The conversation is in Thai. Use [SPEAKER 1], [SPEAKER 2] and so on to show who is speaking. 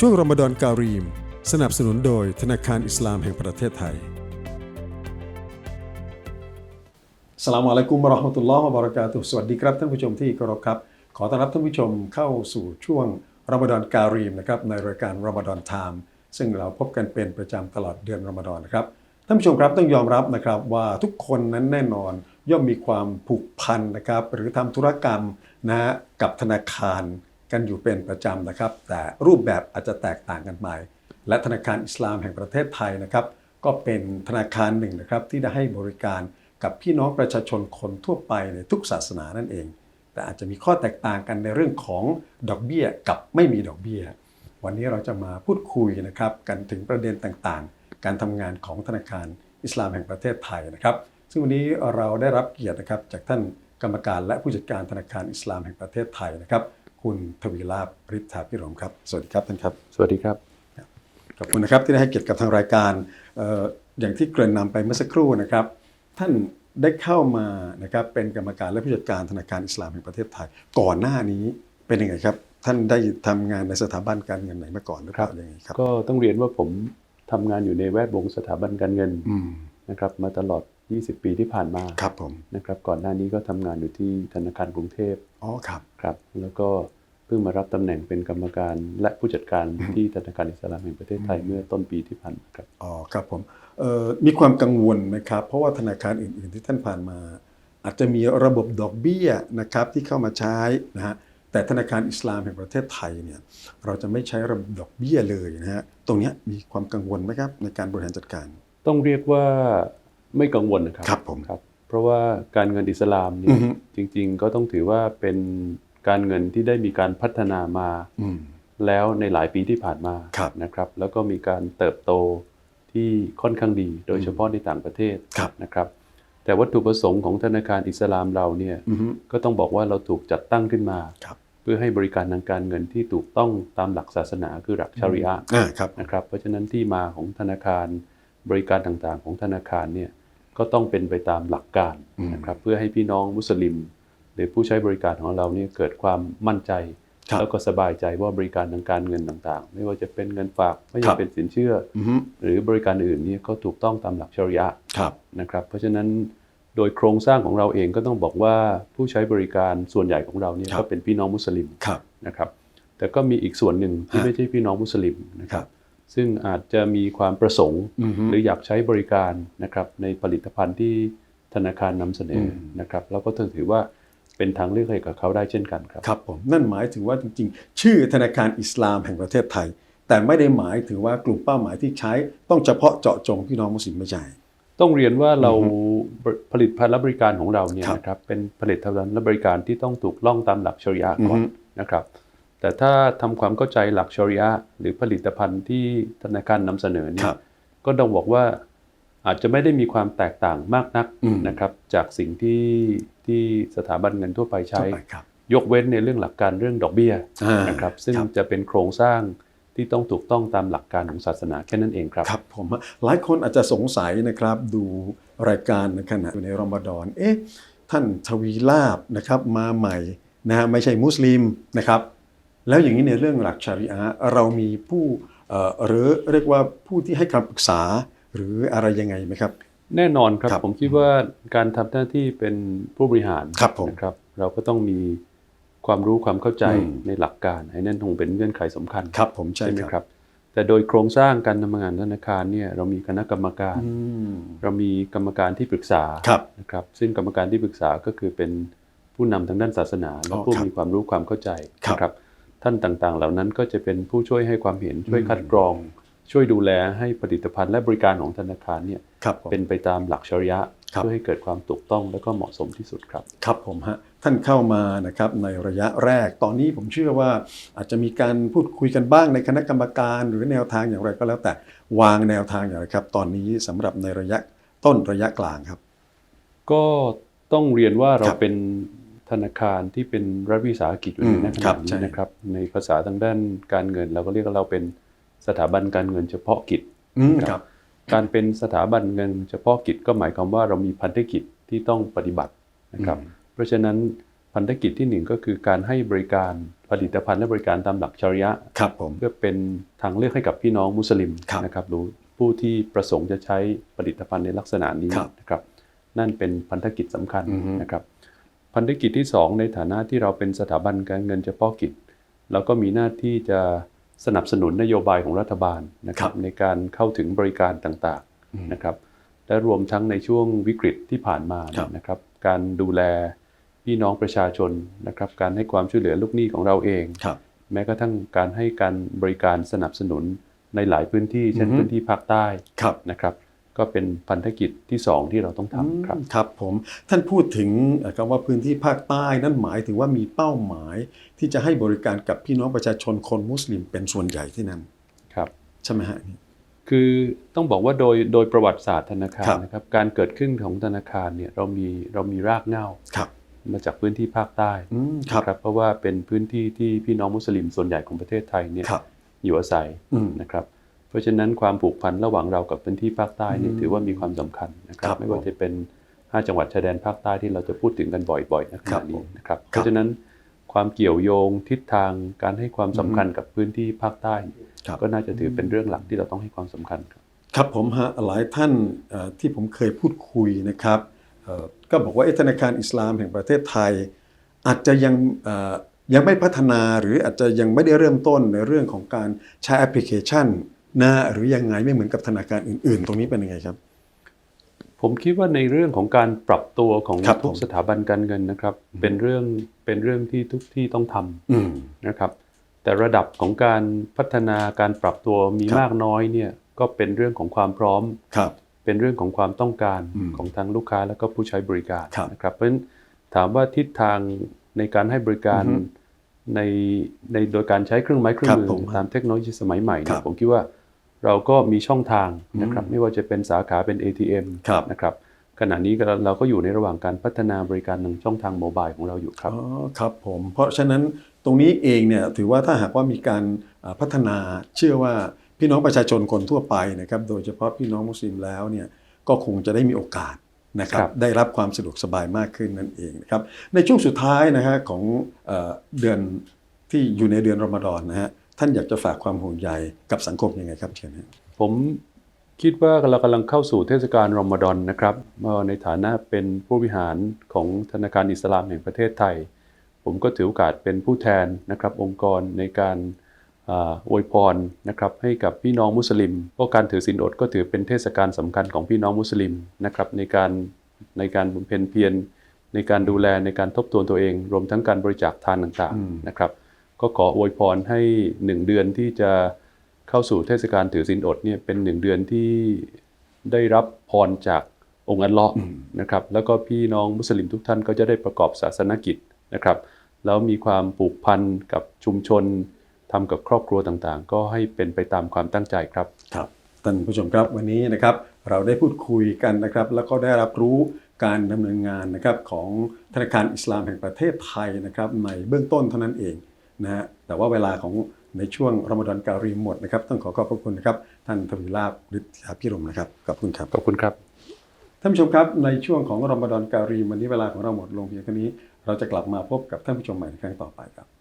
[SPEAKER 1] ช่วงรอมฎอนการีม สนับสนุนโดยธนาคารอิสลามแห่งประเทศไทยสลามอะลัยกุมวะเราะห์มตุลลอฮ์วะบะเรากาตุสวัสดีครับท่านผู้ชมที่เคารพครับ ขอต้อนรับท่านผู้ชมเข้าสู่ช่วงรอมฎอนการีมนะครับในรายการรอมฎอนไทม์ซึ่งเราพบกันเป็นประจำตลอดเดือนรอมฎอนนะครับท่านผู้ชมครับต้องยอมรับนะครับว่าทุกคนนั้นแน่นอนย่อมมีความผูกพันนะครับหรือทำธุรกรรมนะฮะกับธนาคาร กันอยู่เป็นประจำนะครับ แต่รูปแบบอาจจะแตกต่างกันไป และธนาคารอิสลามแห่งประเทศไทยนะครับ ก็เป็นธนาคารหนึ่งนะครับที่ได้ให้บริการกับพี่น้องประชาชนคนทั่วไปในทุกศาสนานั่นเอง แต่อาจจะมีข้อแตกต่างกันในเรื่องของดอกเบี้ยกับไม่มีดอกเบี้ย วันนี้เราจะมาพูดคุยนะครับกันถึงประเด็นต่างๆ การทำงานของธนาคารอิสลามแห่งประเทศไทยนะครับ ซึ่งวันนี้เราได้รับเกียรตินะครับจากท่านกรรมการและผู้จัดการธนาคารอิสลามแห่งประเทศไทยนะครับ คุณทวีลาภฤทธาพิรมครับ สวัสดีครับท่านครับ
[SPEAKER 2] สวัสดีครับ
[SPEAKER 1] ขอบคุณนะครับที่ได้ให้เกียรติกับทางรายการเอ่ออย่างที่เกริ่นนำไปเมื่อสักครู่นะครับ ท่านได้เข้ามานะครับเป็นกรรมการและผู้จัดการธนาคารอิสลามแห่งประเทศไทย ก่อนหน้านี้เป็นยังไงครับ ท่านได้ทำงานในสถาบันการเงินไหนมาก่อนหรือเปล่ายังไงครับ
[SPEAKER 2] ก็ต้องเรียนว่าผมทำงานอยู่ในแวดวงสถาบันการเงิน
[SPEAKER 1] อืม
[SPEAKER 2] นะครับมาตลอด 20 ปีที่ผ่านมา
[SPEAKER 1] ครับผม
[SPEAKER 2] นะครับก่อนหน้านี้ก็ทำงานอยู่ที่ธนาคารกรุงเทพ
[SPEAKER 1] อ๋อครับ
[SPEAKER 2] ครับ แล้วก็ เพิ่งมารับตำแหน่งเป็นกรรมการและผู้จัดการที่ธนาคารอิสลามแห่งประเทศไทยเมื่อต้นปีที่ผ่านมาครับ
[SPEAKER 1] อ๋อครับผมเอ่อมีความกังวลไหมครับ เพราะว่าธนาคารอื่น ๆ ที่ท่านผ่านมา อาจจะมีระบบดอกเบี้ยนะครับที่เข้ามาใช้นะฮะแต่ธนาคารอิสลามแห่งประเทศไทยเนี่ยเราจะไม่ใช้ระบบดอกเบี้ยเลยนะฮะตรงเนี้ยมีความกังวลไหมครับในการบริหารจัดการ
[SPEAKER 2] ต้องเรียกว่าไม่กังวลนะครับ
[SPEAKER 1] ครับผม
[SPEAKER 2] ครับ เพราะว่าการเงินอิสลามเนี่
[SPEAKER 1] อื
[SPEAKER 2] ย
[SPEAKER 1] อฮึ
[SPEAKER 2] จริง ๆ ก็ต้องถือว่าเป็น การเงินที่ได้มีการพัฒนามา
[SPEAKER 1] อืม
[SPEAKER 2] แล้วในหลายปีที่ผ่านมา
[SPEAKER 1] ครับ
[SPEAKER 2] นะครับ แล้วก็มีการเติบโตที่ค่อนข้างดี โดยเฉพาะในต่างประเทศ
[SPEAKER 1] ครับ
[SPEAKER 2] นะครับ แต่วัตถุประสงค์ของธนาคารอิสลามเราเนี่ย
[SPEAKER 1] อือฮึ
[SPEAKER 2] ก็ต้องบอกว่าเราถูกจัดตั้งขึ้นมา
[SPEAKER 1] ครับ
[SPEAKER 2] เพื่อให้บริการทางการเงินที่ถูกต้องตามหลักศาสนาคือหลักชาริอะห์
[SPEAKER 1] อ่าครับ
[SPEAKER 2] นะครับ เพราะฉะนั้นที่มาของธนาคารบริการต่างๆ ของธนาคารเนี่ยก็ต้องเป็นไปตามหลักการ
[SPEAKER 1] อืม
[SPEAKER 2] นะครับเพื่อให้พี่น้องมุสลิม หรือผู้ใช้บริการของเราเนี่ยเกิดความมั่นใจ
[SPEAKER 1] ครับ
[SPEAKER 2] แล้วก็สบายใจว่าบริการทางการเงินต่างๆ ไม่ว่าจะเป็นเงินฝากไม่
[SPEAKER 1] ครั
[SPEAKER 2] ว่า
[SPEAKER 1] บ
[SPEAKER 2] เป็นสินเชื่อ
[SPEAKER 1] อือฮึ
[SPEAKER 2] หรือบริการอื่นเนี่ยก็ถูกต้องตามหลักชริยะห์
[SPEAKER 1] ครับ
[SPEAKER 2] นะครับ เพราะฉะนั้นโดยโครงสร้างของเราเองก็ต้องบอกว่าผู้ใช้บริการส่วนใหญ่ของเราเนี่ย
[SPEAKER 1] ครับ
[SPEAKER 2] ก็เป็นพี่น้องมุสลิม
[SPEAKER 1] ครับ
[SPEAKER 2] นะครับ แต่ก็มีอีกส่วนหนึ่งที่
[SPEAKER 1] ฮะ
[SPEAKER 2] ไม่ใช่พี่น้องมุสลิมนะค
[SPEAKER 1] ค
[SPEAKER 2] รั
[SPEAKER 1] รับบ
[SPEAKER 2] ซึ่งอาจจะมีความประสงค์
[SPEAKER 1] อือฮึ
[SPEAKER 2] หรืออยากใช้บริการนะครับในผลิตภัณฑ์ที่ธนาคารนำเสนออ
[SPEAKER 1] ม
[SPEAKER 2] นะครับ แล้วก็ถือว่า เป็นทางเลือกให้กับเขาได้เช่นกันครับ
[SPEAKER 1] ครับผมนั่นหมายถึงว่าจริงๆ ชื่อธนาคารอิสลามแห่งประเทศไทย แต่ไม่ได้หมายถึงว่ากลุ่มเป้าหมายที่ใช้ต้องเฉพาะเจาะจงพี่น้องมุสลิมไม่ใช่
[SPEAKER 2] ต้องเรียนว่าเรา
[SPEAKER 1] อือ
[SPEAKER 2] ผลิตภัณฑ์และบริการของเราเนี่ย
[SPEAKER 1] ครับ
[SPEAKER 2] นะครับเป็นผลิตภัณฑ์และบริการที่ต้องถูกล่องตามหลักชริยะห์ก่อน
[SPEAKER 1] อือฮึ
[SPEAKER 2] นะครับ แต่ถ้าทำความเข้าใจหลักชริยะห์หรือผลิตภัณฑ์ที่ธนาคารนำเสนอเนี่
[SPEAKER 1] ค
[SPEAKER 2] ย
[SPEAKER 1] รับ
[SPEAKER 2] ก็ต้องบอกว่า อาจจะไม่ได้มีความแตกต่างมากนัก
[SPEAKER 1] อืม
[SPEAKER 2] นะครับ จากสิ่งที่ที่สถาบันเงินทั่วไปใช้
[SPEAKER 1] ทั่วไปครับ
[SPEAKER 2] ยกเว้นในเรื่องหลักการเรื่องดอกเบี้ย
[SPEAKER 1] อ่าน
[SPEAKER 2] นะครับ ซึ่ง
[SPEAKER 1] ครับ
[SPEAKER 2] จะเป็นโครงสร้างที่ต้องถูกต้องตามหลักการของศาสนาแค่นั้นเองครับ
[SPEAKER 1] ครับผมหลายคนอาจจะสงสัยนะครับดูรายการในขณะอยู่ในรอมฎอนเอ๊ะท่านทวีลาบนะครับมาใหม่นะฮะไม่ใช่มุสลิมนะครับ แล้วอย่างนี้ในเรื่องหลักชาริอะห์เรามีผู้เอ่อหรือเรียกว่าผู้ที่ให้คำปรึกษา หรืออะไรยังไงไหมครับ
[SPEAKER 2] แน่นอนครับ
[SPEAKER 1] ครับ
[SPEAKER 2] ผมคิดว่าการทำหน้าที่เป็นผู้บริหาร
[SPEAKER 1] ครับผม
[SPEAKER 2] นะครับ เราก็ต้องมีความรู้ความเข้าใจ
[SPEAKER 1] อืม
[SPEAKER 2] ในหลักการไอ้นั่นคงเป็นเงื่อนไขสำคัญ
[SPEAKER 1] ครับ ผมใช่
[SPEAKER 2] ใช่ไหม
[SPEAKER 1] ครับ
[SPEAKER 2] ครับ แต่โดยโครงสร้างการทำงานธนาคารเนี่ยเรามีคณะกรรมการ
[SPEAKER 1] อืม
[SPEAKER 2] เรามีกรรมการที่ปรึกษา
[SPEAKER 1] ครับ
[SPEAKER 2] นะครับ ซึ่งกรรมการที่ปรึกษาก็คือเป็นผู้นำทางด้านศาสนา และ
[SPEAKER 1] อ๋อ
[SPEAKER 2] ผู้
[SPEAKER 1] ครับ
[SPEAKER 2] มีความรู้ความเข้าใจ
[SPEAKER 1] ครับ
[SPEAKER 2] นะครับ ท่านต่างๆ เหล่านั้นก็จะเป็นผู้ช่วยให้ความเห็นช่วย
[SPEAKER 1] อืม
[SPEAKER 2] คัดกรอง ช่วยดูแลให้ผลิตภัณฑ์และบริการของธนาคารเนี่ย
[SPEAKER 1] ครับผม
[SPEAKER 2] เป็นไปตามหลักชริยะห์
[SPEAKER 1] ครับ
[SPEAKER 2] เพื่อให้เกิดความถูกต้องและก็เหมาะสมที่สุดครับ
[SPEAKER 1] ครับผมฮะท่านเข้ามานะครับในระยะแรก ตอนนี้ผมเชื่อว่าอาจจะมีการพูดคุยกันบ้างในคณะกรรมการ หรือแนวทางอย่างไรก็แล้วแต่วางแนวทางอย่างไรครับ ตอนนี้สำหรับในระยะต้นระยะกลางครับ
[SPEAKER 2] ก็ต้องเรียนว่าเรา
[SPEAKER 1] ครับ
[SPEAKER 2] เป็นธนาคารที่เป็นรัฐวิสาหกิจอยู่ใน
[SPEAKER 1] อืม
[SPEAKER 2] ณข
[SPEAKER 1] ครั
[SPEAKER 2] ณะ
[SPEAKER 1] บ
[SPEAKER 2] นี้
[SPEAKER 1] ใช่
[SPEAKER 2] นะครับ ในภาษาทางด้านการเงินเราก็เรียกว่าเราเป็น สถาบันการเงินเฉพาะกิจ
[SPEAKER 1] อืม
[SPEAKER 2] ค
[SPEAKER 1] ค
[SPEAKER 2] รั
[SPEAKER 1] รับบ
[SPEAKER 2] การเป็นสถาบันเงินเฉพาะกิจก็หมายความว่าเรามีพันธกิจที่ต้องปฏิบัตินะครับ
[SPEAKER 1] อืม
[SPEAKER 2] เพราะฉะนั้นพันธกิจที่หนึ่งก็คือการให้บริการผลิตภัณฑ์และบริการตามหลักชาริยะห์
[SPEAKER 1] ครับผม
[SPEAKER 2] เพื่อเป็นทางเลือกให้กับพี่น้องมุสลิม
[SPEAKER 1] ครับ
[SPEAKER 2] นะครับหรือผู้ที่ประสงค์จะใช้ผลิตภัณฑ์ในลักษณะนี้
[SPEAKER 1] ครับ
[SPEAKER 2] นะครับ นั่นเป็นพันธกิจสำคัญ
[SPEAKER 1] อือฮึ
[SPEAKER 2] นะครับ พันธกิจที่สองในฐานะที่เราเป็นสถาบันการเงินเฉพาะกิจเราก็มีหน้าที่จะ สนับสนุนนโยบายของรัฐบาลนะครับในการเข้าถึงบริการต่างๆนะครับและรวมทั้งในช่วงวิกฤตที่ผ่านมา
[SPEAKER 1] ครับ
[SPEAKER 2] นะครับการดูแลพี่น้องประชาชนนะครับการให้ความช่วยเหลือลูกหนี้ของเราเอง
[SPEAKER 1] ครับ
[SPEAKER 2] แม้กระทั่งการให้การบริการสนับสนุนในหลายพื้นที่เช่น
[SPEAKER 1] อือฮึ
[SPEAKER 2] พื้นที่ภาคใต้
[SPEAKER 1] ครับ
[SPEAKER 2] นะครับ ก็เป็นพันธกิจที่สองที่เราต้องทำครับ
[SPEAKER 1] อืมครับผมท่านพูดถึงเอ่อคำว่าพื้นที่ภาคใต้นั่นหมายถึงว่ามีเป้าหมายที่จะให้บริการกับพี่น้องประชาชนคนมุสลิมเป็นส่วนใหญ่ที่นั่น
[SPEAKER 2] ครับ
[SPEAKER 1] ใช่ไหมฮะ
[SPEAKER 2] คือต้องบอกว่าโดยโดยประวัติศาสตร์ธนาคาร
[SPEAKER 1] ครับ
[SPEAKER 2] นะครับการเกิดขึ้นของธนาคารเนี่ยเรามีเรามีรากเหง้า
[SPEAKER 1] ครับ
[SPEAKER 2] มาจากพื้นที่ภาคใต้
[SPEAKER 1] อืมครับ
[SPEAKER 2] นะครับเพราะว่าเป็นพื้นที่ที่พี่น้องมุสลิมส่วนใหญ่ของประเทศไทยเนี่ย
[SPEAKER 1] ครับ
[SPEAKER 2] อยู่อาศัย
[SPEAKER 1] อืม
[SPEAKER 2] นะครับ เพราะฉะนั้นความผูกพันระหว่างเรากับพื้นที่ภาคใต้เนี่ย
[SPEAKER 1] อืม
[SPEAKER 2] ถือว่ามีความสำคัญนะครั
[SPEAKER 1] ครับบ
[SPEAKER 2] ไม่ว่าจะเป็น 5 จังหวัดชายแดนภาคใต้ที่เราจะพูดถึงกันบ่อยๆในข
[SPEAKER 1] ครั
[SPEAKER 2] ณะ
[SPEAKER 1] บ
[SPEAKER 2] นี้
[SPEAKER 1] ผม
[SPEAKER 2] นะครับ
[SPEAKER 1] ครับ
[SPEAKER 2] เพราะฉะนั้นความเกี่ยวโยงทิศทางการให้ความสำคัญกับพื้นที่ภาคใต้
[SPEAKER 1] ครับ
[SPEAKER 2] ก็น่าจะถือเป็นเรื่องหลักที่เราต้องให้ความสำคัญครับ
[SPEAKER 1] ครับผมฮะหลายท่านเอ่อที่ผมเคยพูดคุยนะครับเอ่อก็บอกว่าเอ๊ะธนาคารอิสลามแห่งประเทศไทย อาจจะยังเอ่อยังไม่พัฒนาหรืออาจจะยังไม่ได้เริ่มต้นในเรื่องของการใช้แอปพลิเคชัน นะหรือยังไงไม่เหมือนกับธนาคารอื่น ๆ ตรงนี้เป็นยังไงครับ
[SPEAKER 2] ผมคิดว่าในเรื่องของการปรับตัวของ
[SPEAKER 1] ครับ
[SPEAKER 2] ทุก
[SPEAKER 1] ผม
[SPEAKER 2] สถาบันการเงินนะครับ เป็นเรื่องเป็นเรื่องที่ทุกที่ต้องทำ
[SPEAKER 1] อืม
[SPEAKER 2] นะครับ แต่ระดับของการพัฒนาการปรับตัวมี
[SPEAKER 1] ครับ
[SPEAKER 2] มากน้อยเนี่ยก็เป็นเรื่องของความพร้อม
[SPEAKER 1] ครับ
[SPEAKER 2] เป็นเรื่องของความต้องการ
[SPEAKER 1] อืม
[SPEAKER 2] ของทางลูกค้าและก็ผู้ใช้บริการ
[SPEAKER 1] ครับ
[SPEAKER 2] นะครับเพราะฉะนั้นถามว่าทิศทางในการให้บริการ
[SPEAKER 1] อือฮึ
[SPEAKER 2] ในในโดยการใช้เครื่องไม้เครื่อ
[SPEAKER 1] ครั
[SPEAKER 2] ง
[SPEAKER 1] บ
[SPEAKER 2] มือ
[SPEAKER 1] ผม
[SPEAKER 2] ตามเทคโนโลยีสมัยใหม่
[SPEAKER 1] ค
[SPEAKER 2] เนี่
[SPEAKER 1] รั
[SPEAKER 2] ย
[SPEAKER 1] บ
[SPEAKER 2] ผมคิดว่า เราก็มีช่องทางนะครับ
[SPEAKER 1] อืม
[SPEAKER 2] ไม่ว่าจะเป็นสาขาเป็น ATM
[SPEAKER 1] ครับ
[SPEAKER 2] นะครับขณะนี้เราเราก็อยู่ในระหว่างการพัฒนาบริการทางช่องทางโมบายของเราอยู่ครับ
[SPEAKER 1] อ๋อครับผมเพราะฉะนั้นตรงนี้เองเนี่ยถือว่าถ้าหากว่ามีการอ่าพัฒนาเชื่อว่าพี่น้องประชาชนคนทั่วไปนะครับโดยเฉพาะพี่น้องมุสลิมแล้วเนี่ยก็คงจะได้มีโอกาสนะครับ
[SPEAKER 2] ครับ
[SPEAKER 1] ได้รับความสะดวกสบายมากขึ้นนั่นเองนะครับในช่วงสุดท้ายนะฮะของเอ่อเดือนที่อยู่ในเดือนรอมฎอนนะฮะ ท่านอยากจะฝากความห่วงใยกับสังคมยังไงครับเชิญฮะ
[SPEAKER 2] ผมคิดว่าเรากำลังเข้าสู่เทศกาลรอมฎอนนะครับเอ่อในฐานะเป็นผู้บริหารของธนาคารอิสลามแห่งประเทศไทย ผมก็ถือโอกาสเป็นผู้แทนนะครับองค์กรในการอวยพรนะครับให้กับพี่น้องมุสลิมเพราะการถือศีลอดก็ถือเป็นเทศกาลสำคัญของพี่น้องมุสลิมนะครับในการในการบำเพ็ญเพียรในการดูแลในการทบทวนตัวเอง รวมทั้งการบริจาคทานต่างๆนะครับ ก็ขออวยพรให้หนึ่งเดือนที่จะเข้าสู่เทศกาลถือศีลอดเนี่ยเป็นหนึ่งเดือนที่ได้รับพรจากองค์อัลเลาะห์นะครับ แล้วก็พี่น้องมุสลิมทุกท่านก็จะได้ประกอบศาสนกิจนะครับ แล้วมีความผูกพันกับชุมชนทำกับครอบครัวต่างๆ ก็ให้เป็นไปตามความตั้งใจครับ
[SPEAKER 1] ครับท่านผู้ชมครับวันนี้นะครับเราได้พูดคุยกันนะครับ แล้วก็ได้รับรู้การดำเนินงานนะครับของธนาคารอิสลามแห่งประเทศไทยนะครับในเบื้องต้นเท่านั้นเอง นะฮะแต่ว่าเวลาของในช่วงรอมฎอนการีมหมดนะครับ ต้องขอขอบพระคุณนะครับ ท่านทวีลาภฤทธิยาพิรมนะครับขอบคุณครับ
[SPEAKER 2] ขอบคุณครับ
[SPEAKER 1] ท่านผู้ชมครับในช่วงของรอมฎอนการีมวันนี้เวลาของเราหมดลงเพียงเท่านี้ เราจะกลับมาพบกับท่านผู้ชมใหม่ในครั้งต่อไปครับ